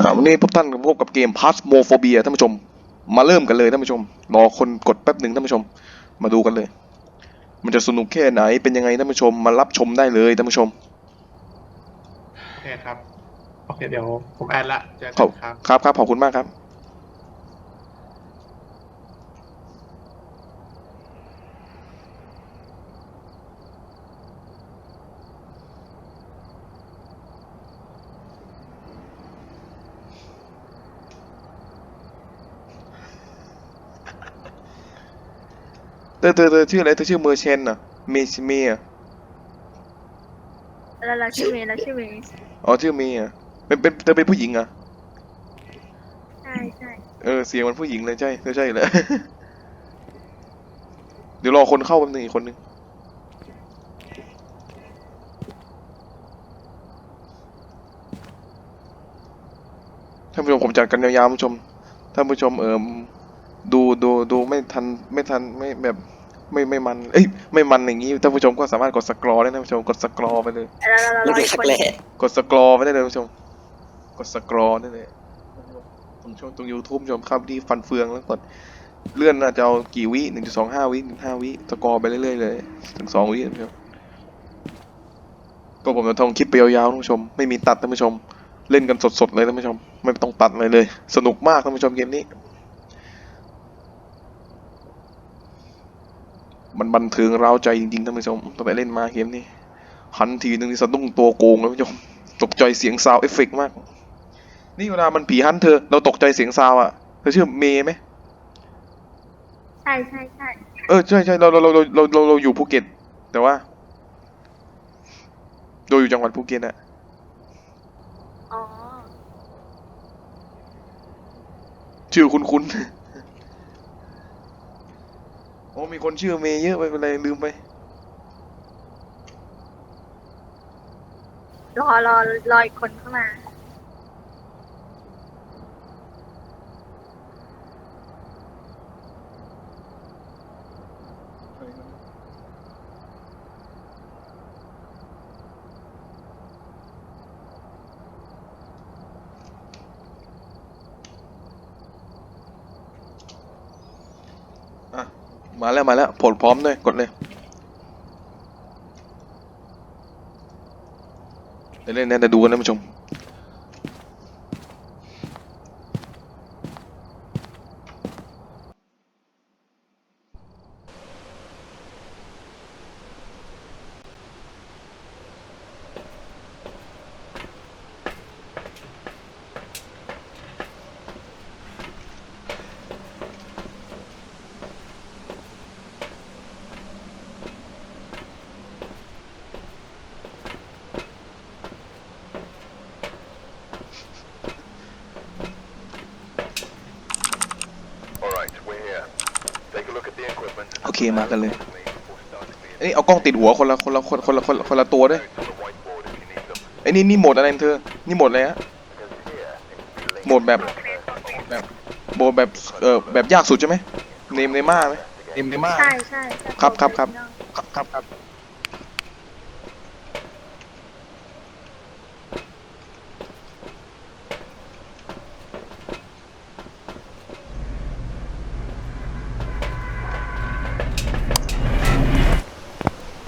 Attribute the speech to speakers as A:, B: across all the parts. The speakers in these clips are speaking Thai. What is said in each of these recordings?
A: อ่าวันนี้พบท่านพบกับเกม Phasmophobia ท่านผู้ชม มาเริ่มกันเลยท่านผู้ชม รอคนกดแป๊บหนึ่งท่านผู้ชม มาดูกันเลย มันจะสนุกแค่ไหนเป็นยังไงท่านผู้ชม มารับชมได้เลยท่านผู้ชม
B: โอเคครับโอเคเดี๋ยวผมแอดละเจอ
A: ข
B: กั
A: อบ
B: นครับ
A: ครับครับขอบคุณมากครับ อเธอเธอชื่ออะไรเธอชื่อเมอร์เชนอะเมย์เมย์อะ
C: แล้วเราชื่อเมย์เราชื่อเมย์
A: อ๋อชื่อเมย์อะเป็นเป็นเธอเป็นผู้หญิงอะ
C: ใช่ใช่
A: เออเสียงมันผู้หญิงเลยใช่ใช่ใช่เลย เดี๋ยวรอคนเข้าแป๊บนึงอีกคนนึงท่านผู้ชมผมจัดกันยาวๆท่านผู้ชมท่านผู้ชมเอิมดูดูดูไม่ทันไม่ทันไม่แบบ ไม่ไม่มัน เอ้ยไม่มันอย่างนี้ท่านผู้ชมก็สามารถกดสกรอได้นะท่านผู้ชมกดสกรอไปเลย
C: แล้วเราเรา
D: แล้ว
C: เรา
D: ก็
C: อีก
D: ชัก
C: คน
D: แหล่
A: กดสกรอไปได้เลยท่านผู้ชม กดสกรอได้เลยตรงช่องตรงยูทูบชมครับที่ฟันเฟืองแล้วกดเลื่อนน่าจะเอากี่วิหนึ่งจุดสองห้าวิหนึ่งห้าวิสกอร์ไปเรื่อยๆเลยถึงสองวิท่านผู้ชมก็ผมจะทำคลิปไปยาวๆท่านผู้ชม ไม่มีตัดท่านผู้ชม เล่นกันสดๆเลยท่านผู้ชม ไม่ต้องตัดอะไรเลย สนุกมากท่านผู้ชมเกมนี้ มันบันเทิงเร้าใจจริงๆท่านผู้ชมตั้งแต่เล่นมาเกมนี้หันทีนึงนี่สะดุ้งตัวโกงเลยท่านผู้ชมตกใจเสียงซาวเอฟเฟกต์มาก นี่เวลามันผีฮันเธอ เราตกใจเสียงซาวอะเธอชื่อเมย์ไหม
C: ใช่ใช่ใช่
A: เออใช่ใช่เราเราเราเราเราเราเราอยู่ภูเก็ต แต่ว่าเราอยู่จังหวัดภูเก็ตอะ
C: อ๋อ
A: ชื่อคุณคุณโอ้มีคนชื่อเมย์เยอะไปเป็นไรลืมไป
C: รอรอรออีกคนเข้ามา
A: มาแล้วมาแล้วผลพร้อมด้วยกดเลยเด่นนะเดี๋ยวดูกันนะผู้ชม เคมากันเลย
E: Me before starting the
A: เอ้ยเอากล้องติดหัวคนละคนละคนคนละคนละคนละตัวด้วย
E: notes on the whiteboard if you need them.
A: ไอ้ยนี่นี่โหมดอะไรเธอ นี่โหมดอะไรฮะ
E: Because here, it's really
A: โหมดแบบแบบโหมดแบบเอ่อแบบยากสุดใช่ไหมเนมเนม่าไหมเนมเนม่า
C: ใช่ใช่
A: ครับครับครับครับครับ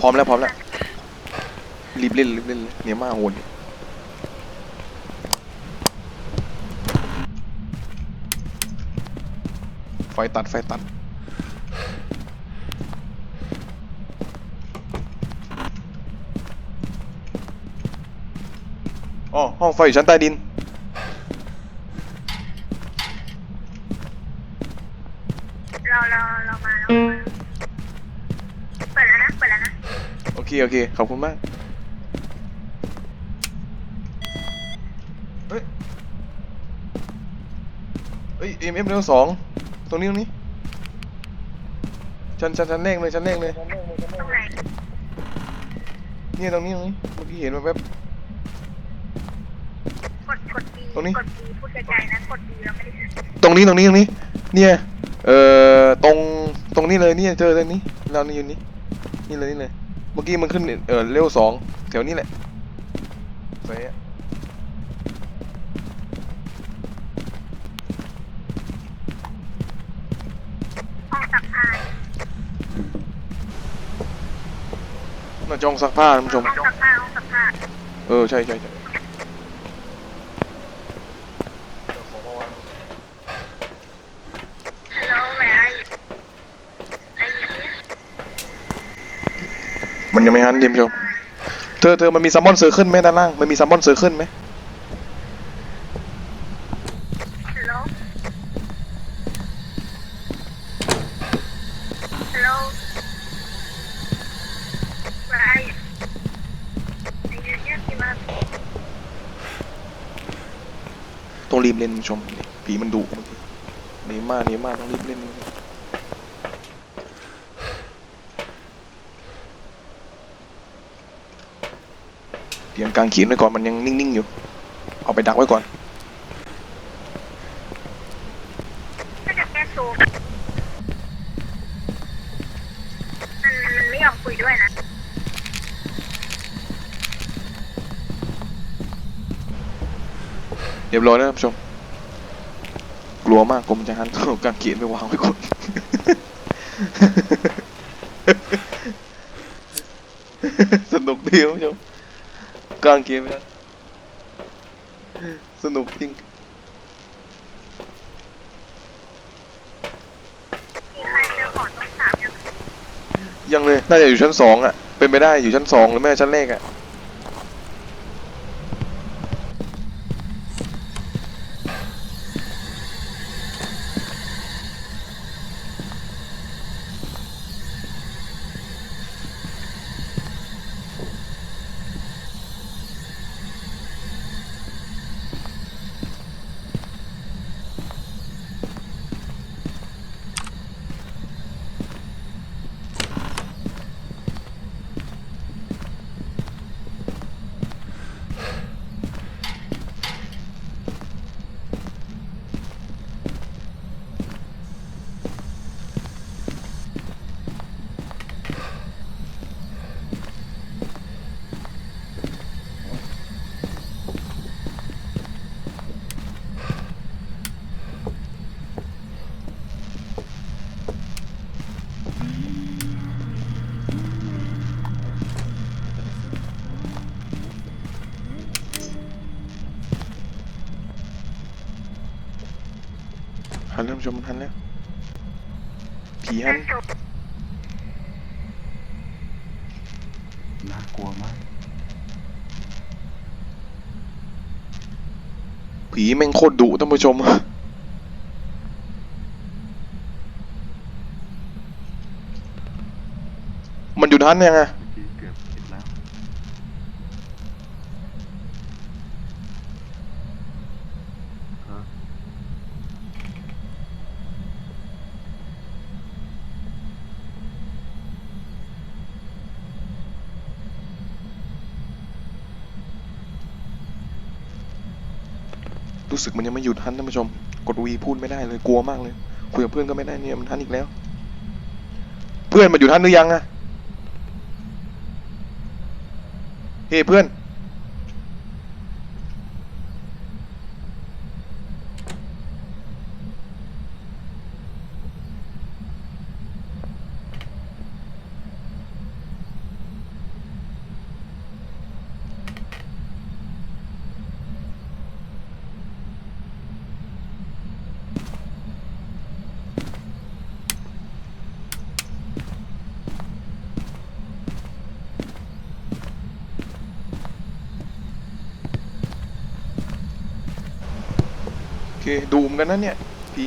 A: พร้อมแล้วพร้อมแล้วรีบเล่นรีบเล่นเลยเนี่ยมาโหดไฟตัดไฟตัดอ๋อห้องไฟอยู่ชั้นใต้ดิน
C: เราเราเรามาเรามาเปิดแล้วนะเปิดแล้วนะ
A: โอเค โอเค ขอบคุณมาก เฮ้ย เฮ้ยเอ็มเอ็มเร็วสองตรงนี้ตรงนี้ ชั้นชั้นชั้นแรกเลยชั้นแรกเลย
C: ตรงไหน
A: เนี่ยตรงนี้ตรงนี้เมื่อกี้เห็นแวบ
C: กดกดดี
A: ตรงนี้
C: กดดีพูดไกลๆนะกดดีเราไม่ได้
A: ๆตรงนี้ตรงนี้ตรงนี้ เนี่ย เอ่อ ตรง ตรงนี้เลยเนี่ยเจอตรงนี้เรานี่อยู่นี่ นี่เลยนี่เลย เมื่อกี้มันขึ้นเออเร็วสองแถวนี้แหละไปอะน่าจองซักผ้าท่านผู้ชม เออ ใช่ใช่ใช่ มันยังไม่ฮันท่านผู้ชม เธอเธอมันมีซัมมอนเซอร์ขึ้นไหมด้านล่าง มันมีซัมมอนเซอร์ขึ้นไหม
C: ฮัลโหลฮัลโหลแหวร์ไอ้ไอ้เนี่ยที่มา
A: ต้องรีบเล่นท่านผู้ชมผีมันดุเมื่อกี้หนีมากหนีมากต้องรีบเล่น เตรียมกางเขียนไว้ก่อนมันยังนิ่งๆอยู่ เอาไปดักไว้ก่อน
C: ก็จะแก้โซมมันมันไม่ยอมคุยด้วยนะ
A: เรียบร้อยแล้วท่านผู้ชม กลัวมากผมจะหันเอากางเขนไปวางไว้ก่อนสนุกดีท่านผู้ชม กางเกมนะสนุกจริง
C: ยัง
A: เลย น่าจะอยู่ชั้นสองอะ เป็นไปได้อยู่ชั้นสองหรือไม่ชั้นแรกอะ ผู้ชมมันหันแล้วผีหัน
C: จบ
D: น่ากลัวมาก
A: ผีแม่งโคตรดุท่านผู้ชมมันหยุดหันยังไง
D: เมื่อกี้เกือบเห็นแล้วฮะ
A: รู้ สึกมันยังไม่หยุดหันท่านผู้ชม กดวีพูดไม่ได้เลยกลัวมากเลยคุยกับเพื่อนก็ไม่ได้เนี่ยมันหันอีกแล้ว เพื่อนมันหยุดหันหรือยังอะเฮ้เพื่อน เคดูมกันนะเนี่ยผี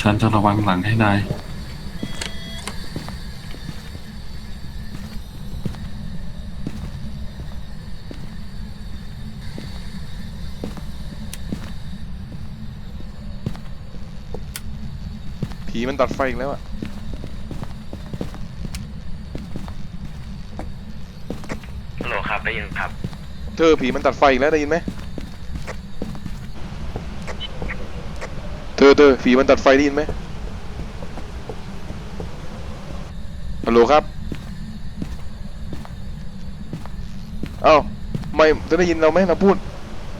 D: ฉันจะระวังหลังให้นาย
A: ผีมันตัดไฟอีกแล้วอะ
F: ฮัลโหลครับได้ยินครับ
A: เธอผีมันตัดไฟอีกแล้วได้ยินไหมเธ อเธอผีมันตัดไฟได้ยินไหมฮัลโหลครับ เอ้าไม่เธอได้ยินเราไหมเราพูด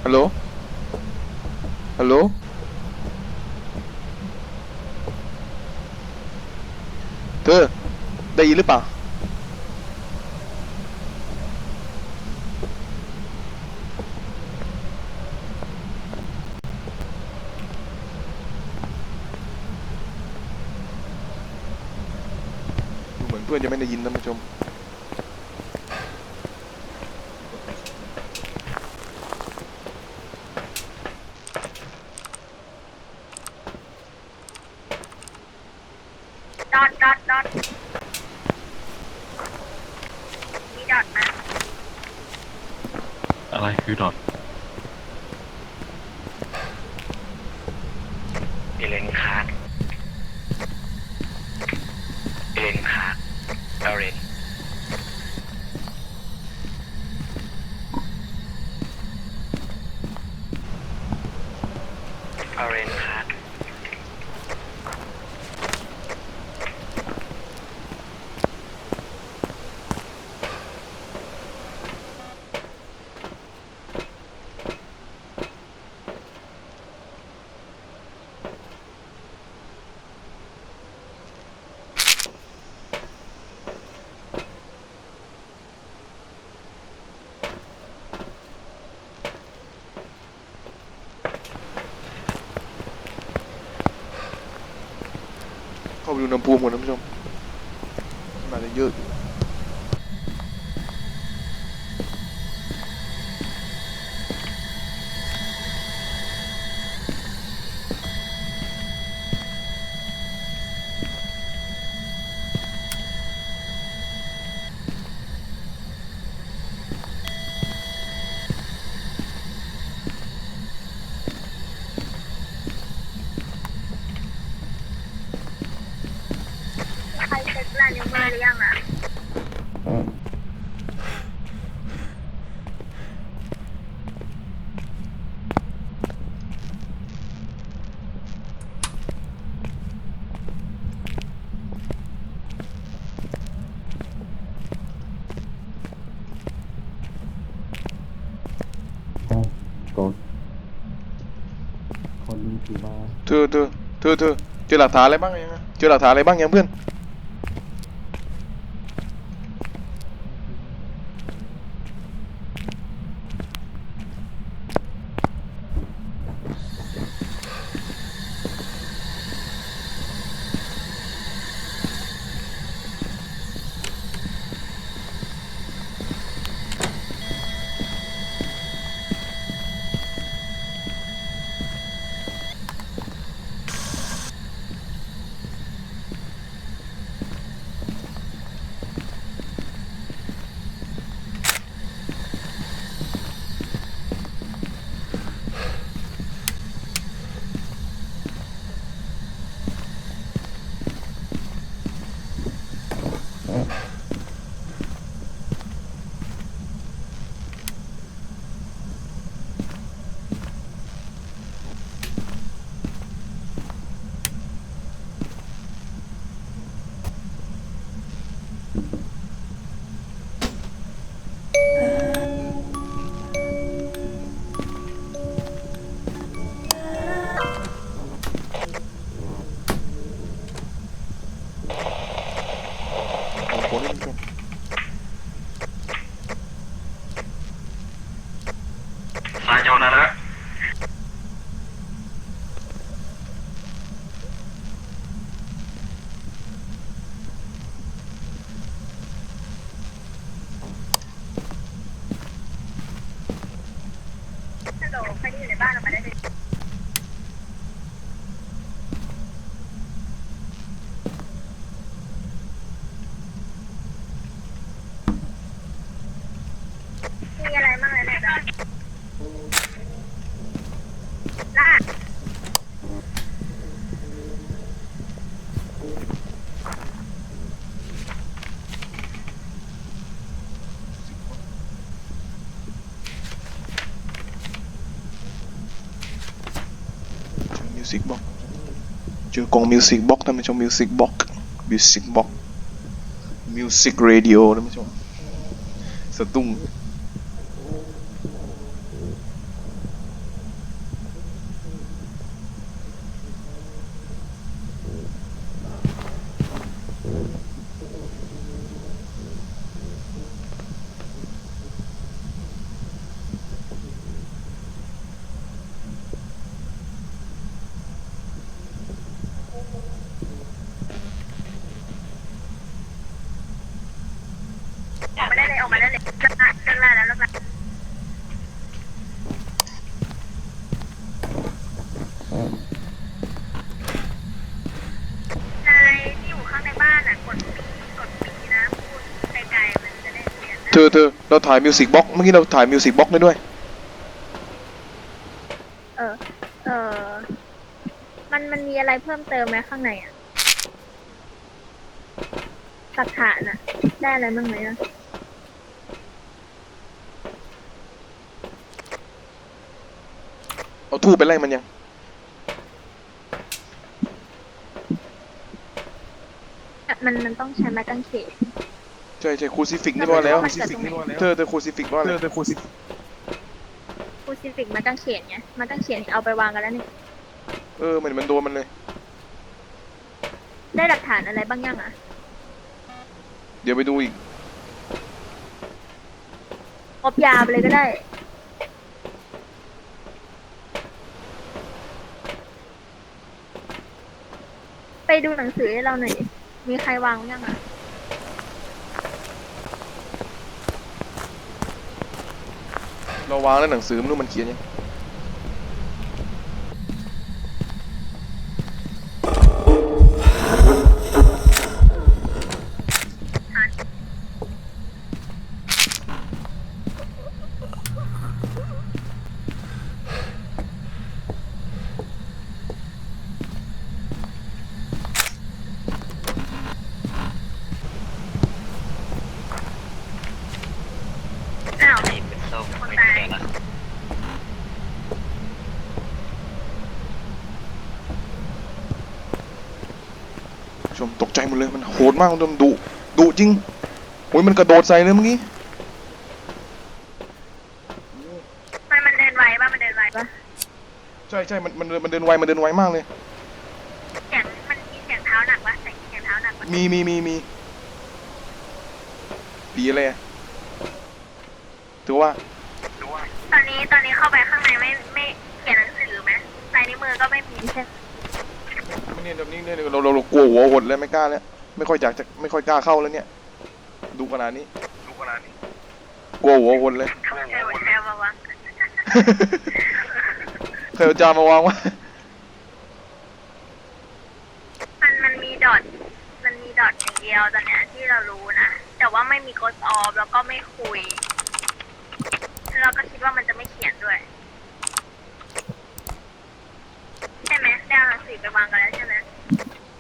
A: ฮัลโหล ฮัลโหล เธอ ได้ยินหรือเปล่า ดูเหมือนเพื่อนจะไม่ได้ยินท่านผู้ชม
C: ดอทดอดอทมีดอทนะ
D: อะไรคือดอท
F: เอเลนคาร์ดเอเลนคาร์ดเอเรนเอเรนคาร์ด
A: เข้าไป ดูน้ำภูมิก่อนท่านผู้ชมมาเยอะอยู่
C: ใครเช็คลายนิ้วมือหรือยังอะ
D: คนนี้ถือว่า
A: เธอเธอเธอเธอเจอหลักฐานอะไรบ้างยังอะเจอหลักฐานอะไรบ้างยังเพื่อน
F: สิ
A: กบ็อกเจอกล่องมิวสิกบ็อกท่านผู้ชมมิวสิกบ็อกมิวสิกบ็อกมิวสิกเรดิโอท่านผู้ชมสตุ้ง
C: ออกมาได้เลยออกมาได้เลยเครื่องละเครื่องละแล้วแล้วละนายที่อยู่ข้างในบ้านอะกดปีกดปีนะพูดไกลๆมันจะได้เสียงนะ
A: เธอ เธอเราถ่ายมิวสิกบ็อกเมื่อกี้เราถ่ายมิวสิกบ็อกได้ด้วย
C: เออ เออ มันมันมีอะไรเพิ่มเติมไหมข้างในอะหลักฐานอะได้อะไรบ้างไหมอะ
A: เอาทูบไปไล่มันยัง
C: มันมันต้องใช้ไม้กางเขน
A: ใช่ใช่ครูซิฟิกนี่ว่าแล้ว
C: มันเกิดตรงไหน
A: เธอเธอครูซิฟิกว่าแล้วเธอครูซิ
C: คูซิฟิกไม้กางเขนไงไม้กางเขนเอาไปวางกันแล้วนี่
A: เออมันมันโดนมันเลย
C: ได้หลักฐานอะไรบ้างยังอะ
A: เดี๋ยวไปดูอีก
C: ครบยาไปเลยก็ได้ไปดูหนังสือให้เราหน่อยดิมีใครวางไว้ยังอะ
A: ราวางแล้วหนังสือไม่รู้มันเขียนยัง
C: อ้าว
F: นี่เป็นส้ม
C: คน
F: ไม่
C: ตาย
F: ใช่นะ
A: ชม ตกใจหมดเลยมันโหดมากมันดุดุจริงโอ้ยมันกระโดดใส่เลยเมื่อกี้
C: มันมันเดินไวป่ะมันเดินไวป่ะ
A: ใช่ใช่มันมันมันเดินไวมันเดินไวมากเลย
C: เสียงมันมีเสียงเท้าหนักป่ะเสียงเสียงเท้าหนักป่ะ
A: มีมีมีมีดีอะไรอะถือว่า
C: ตอนนี้ตอนนี้เข้าไปข้างในไม่ไม่เขียนหนังสือไหมลายนิ้วมือก็ไม่มีใช่ไหม
A: เนี่ยแบบนี้เนี่ยเราเราเรากลัวหัวหดแล้วไม่กล้าแล้วไม่ค่อยอยากจะไม่ค่อยกล้าเข้าแล้วเนี่ย ดูขนาดนี้ดูขนาดนี้กลัวหัวหดเลย
C: ใช่หัวแชร์มาวาง
A: เคยเอาจานมาวางไวะ
C: มันมันมีดอทมันมีดอทอย่างเดียวตอนเนี้ยที่เรารู้นะแต่ว่าไม่มีกดออฟแล้วก็ไม่คุยแล้วเราก็คิดว่ามันจะไม่เขียนด้วย ใช่ไหมได้เอาหนัง สือไปวางกันแล้วใช่ไหม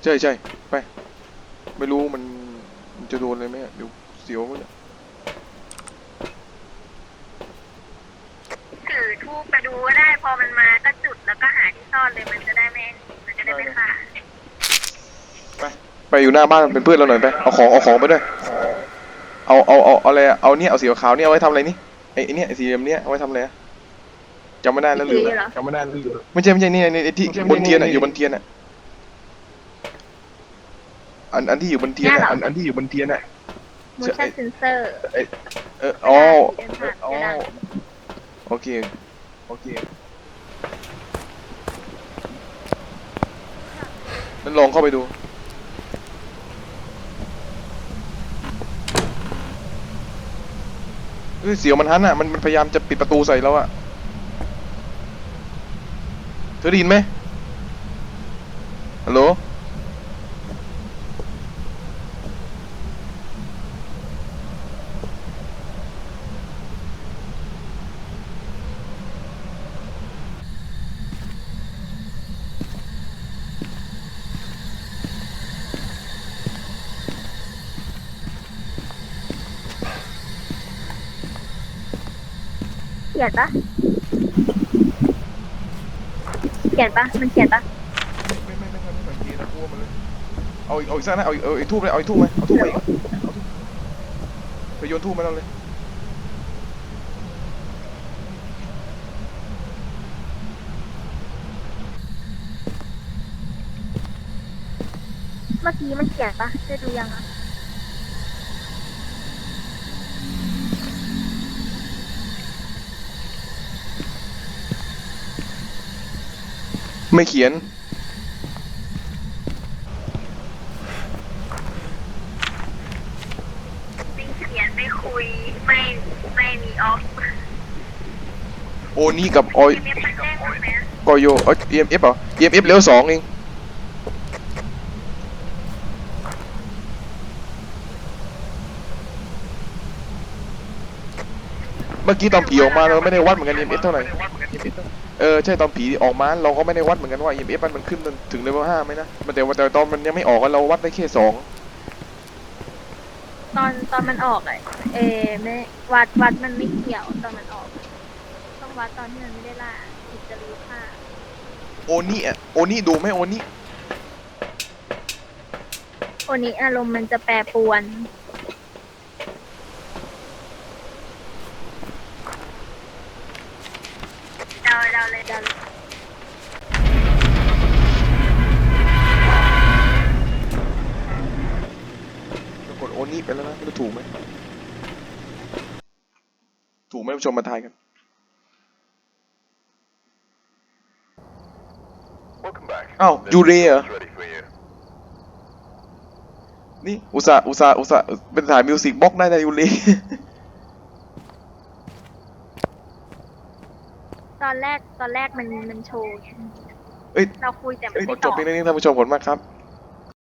A: ใช่ใช่ไป ไม่รู้มันมันจะโดนอะไรไหมอะเดี๋ยวเสียวมันเนี่ย
C: ถือทูบไปดูก็ได้พอมันมาก็จุดแล้วก็หาที่ซ่อนเลยมันจะได้ไม่มันจะได้ไม่ขาด
A: ไปไปอยู่หน้าบ้านเป็นเพื่อนเราหน่อยไปเอาของเอาของไปด้วยเอาเอาเอาเอาอะไรอะเอาเนี่ยเอาสีขาวๆเนี่ยเอาไว้ทำอะไรนี่ไอ้ไอ้เนี่ยไอ้สีเหลี่ยมเนี่ยเอาไว้ทำอะไรอะ จำไม่ได้แล้วลืม
C: ถือ
A: แล้ว
C: เหรอ
A: จำไม่ได้แล้วลืมแล้วไม่ใช่ไม่ใช่นี่ไอ้ที่บนเทียนอะอยู่บนเทียนอะอันอันที่อยู่บนเทียนอะอันอันที่อยู่บนเทียนอะ
C: motion sensor
A: เอออ๋อ
C: เดินผ่าน
A: อ๋อ
C: จะดัง
A: โอเคโอเคนั้นลองเข้าไปดูเฮ้ยเสียวมันฮันอะมันมันพยายามจะปิดประตูใส่เราอะ เธอได้ยินไหมฮัลโหล
C: อยากนะ ขียนปะมันเขียนปะ
A: ไม่ไม่ไม่ไม่ไม่สังเกตนะกลัวมันเลยเอาอีกเอาอีกสักนะเอาอีกเอาอีกทูบเลยเอาอีกทูบไหมเอาทูบไปอีกเอาทูบไปโยนทูบมาแล้วเลย
C: เมื่อกี้มันเขียนปะได้ดูยังอะ
A: ไม่เขียน
C: ไม่เขียนไม่คุยไม่ไม่มีออฟ
A: โอนี่กับออย
C: ไม่เป็นแจ้งไหม
A: กอยโยเอ้ย EMF เหรอ EMF เลี้ยวสองเอง เมื่อกี้ตอนผีออกมาเราไม่ได้วัดเหมือนกัน EMF เท่าไหร่ เออใช่ตอนผีออกมาเราก็ไม่ได้วัดเหมือนกันว่า EMF มันมันขึ้นถึงเลเวลห้าไหมนะมันแต่ว่าแต่ตอนมันยังไม่ออกอะเราวัดได้แค่สอง
C: ตอนตอนมันออกอะเออไม่วัดวัดมันไม่เกี่ยวตอนมันออก ต้องวัดตอนที่มันไม่ได้ล่าถึงจะรู้ค่า
A: โอนี่อะโอนี่ดูไหมโอนี่
C: โอนี้อารมณ์มันจะแปรปรวน เดาเดาเลยเดาเลย
A: เรากดโอ นี่ไปแล้วนะไม่รู้ถูกไหมถูกไหมผู้ชมมาทายกัน
E: Welcome back.
A: Oh,
E: This
A: you there?
E: is ready for you.
A: นี่อุตส่าห์อุตส่าห์อุตส่าห์เป็นถ่ายมิวสิกบล็อกได้นะยูรี
C: ตอนแรกตอนแรกมันมันโชว์ไง
A: เอ้ย
C: เราคุยแต่มัน
A: เอ้ย
C: ไม่
A: จ
C: ต
A: บ
C: อบ
A: เพียงเท่านี้ท่านผู้ชมขอบคุณมากครับ